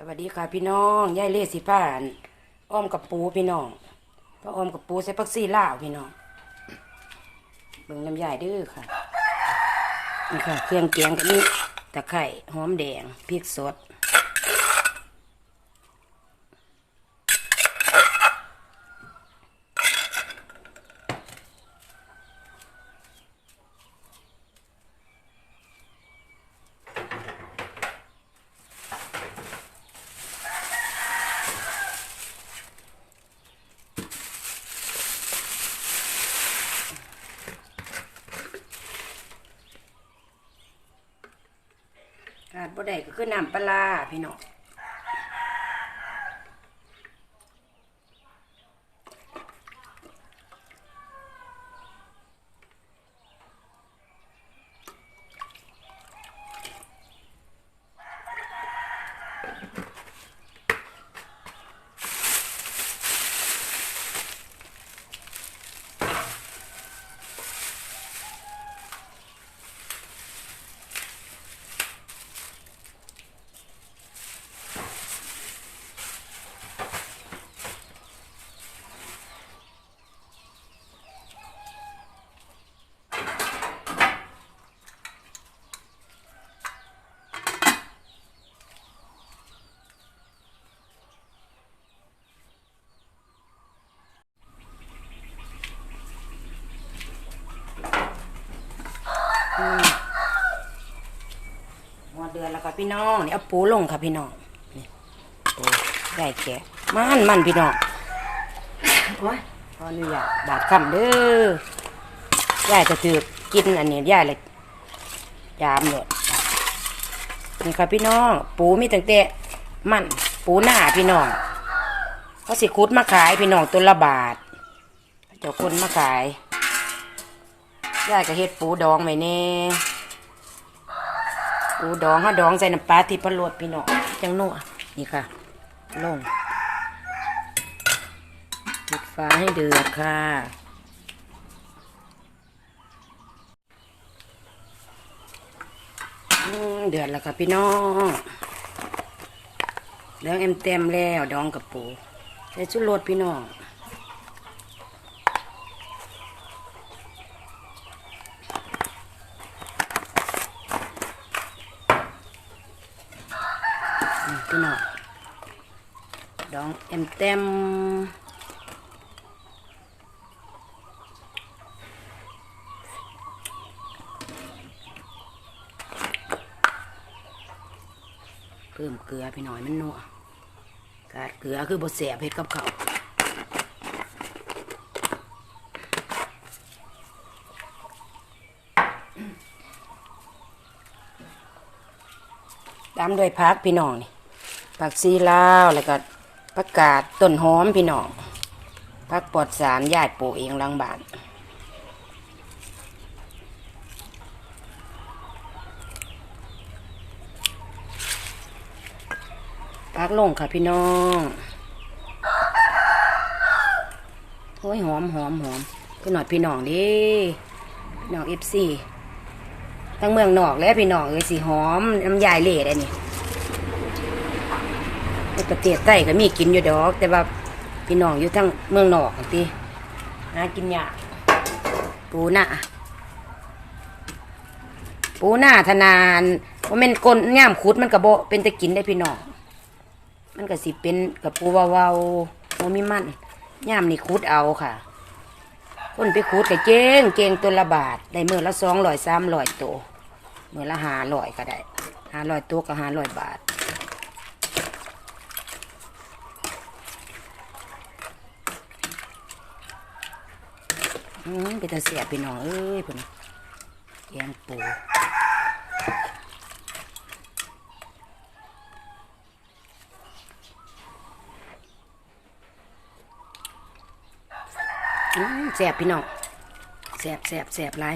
สวัสดีค่ะพี่น้องยายเล่สิผ่านอ้อมกับปูพี่น้องพระอ้อมกับปูใส่พักซี่ลาวพี่น้องเบิ่งน้ำยายเด้อค่ะนี่ค่ะ เครื่องเกงก็มีตะไคร่หอมแดงพริกสด บ่ได้ก็คือน้ำปลาพี่น้อง พี่น้องนี่เอาปูลงค่ะพี่น้องนี่ปูได้แกะมันมันพี่น้องโอ้ยขออนุญาตบาดคำเด้อยายจะถือกินอันนี้ยายเลยยามเลยนี่ค่ะพี่น้อง ปูมีตั้งแต่มันปูหน้าพี่น้องเขาสิคุดมาขายพี่น้องตัวละบาทเจ้าคนมาขายยายก็เฮ็ดปูดองไว้แน่ ปูดองเขาดองใส่น้ำปลาที่พะโลดพี่น้องจังนัวนี่ค่ะ ลงปิดฟ้าให้เดือดค่ะ เดือดแล้วค่ะพี่น้องเรื่องเอ็มเต็มแล้วดองกับปูใส่ชุดโรสพี่น้อง พี่น้องดองเอ็มเต็มเพิ่มเกลือพี่น้อยมันนัวกาดเกลือคือบดเสียเผ็ดกับเขา ตามด้วยพักพี่น้องนี่ผักซีลาวแล้วก็ผักกาดต้นหอมพี่น้องผักปลอดสารญาติปลูกเองลังบานพักลงค่ะพี่น้องโอ้ยหอมหอมหอมพี่หน่อยพี่น้องดิพี่น้องเอฟซี ทั้งเมืองนอกและพี่น้องเอ้ยสีหอมน้ำยายเละได้นี่ในประเทศใต้ก็มีกินอยู่ดอก แต่ว่าพี่น้องอยู่ทั้งเมืองนอกทีหากินยากปูหน้าปูหน้าธนานว่าเป็นกลนง่ามคุดมันกระโบเป็นตะกินได้พี่น้องมันก็สิเป็นกับปูเวาๆโมมีมันย่ามนี่คูดเอาค่ะ คนไปขูดก็เก่งเก่งตัวละบาทได้เมื่อละสองร้อยสามร้อยตัวเมื่อละห้าร้อยก็ได้ห้าร้อยตัวก็ห้าร้อยบาทอืมเป็นตาเสียบพี่น้องเอ้ยพี่น้องแกงปู แสบพี่น้องแสบแสบแสบไร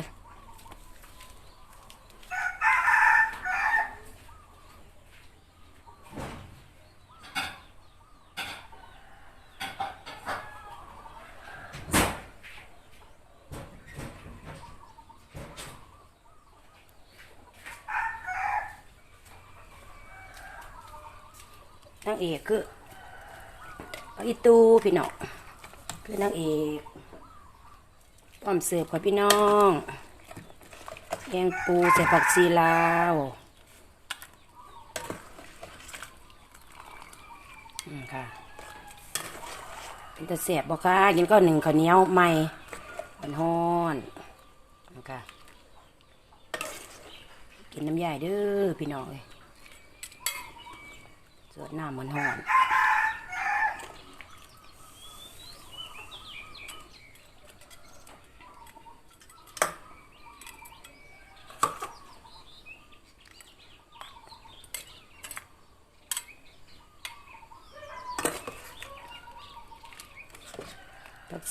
นางเอกคืออีตูพี่น้องคือนางเอก พร้อมเสิร์ฟค่ะพี่น้องแกงปูใส่ผักซีลาวอืมค่ะเป็นตะเสียบบ่ค่ะกินก็หนึ่งข้าวเหนียวใหม่มันฮ้อนนะคะกินน้ำใหญ่เด้อพี่น้องเอ้ยสดน้ำมันฮ้อน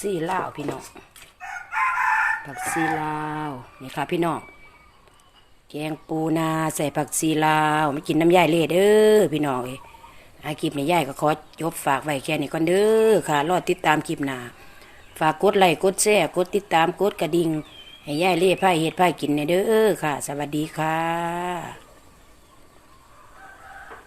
ซีลาวพี่น้องผักซีลาวนี่ค่ะพี่น้องแกงปูนาใส่ผักซีลาวไม่กินน้ำยายเล่เด้อพี่น้องเอ้อาคลิปนี้ยายก็ขอจบฝากไว้แค่นี้ก่อนเด้อค่ะ รอดติดตามคลิปหน้าฝากกดไลค์กดแชร์กดติดตามกดกระดิ่งให้ยายเล่ไพ่เฮ็ดไพ่กินในเด้อค่ะ สวัสดีค่ะ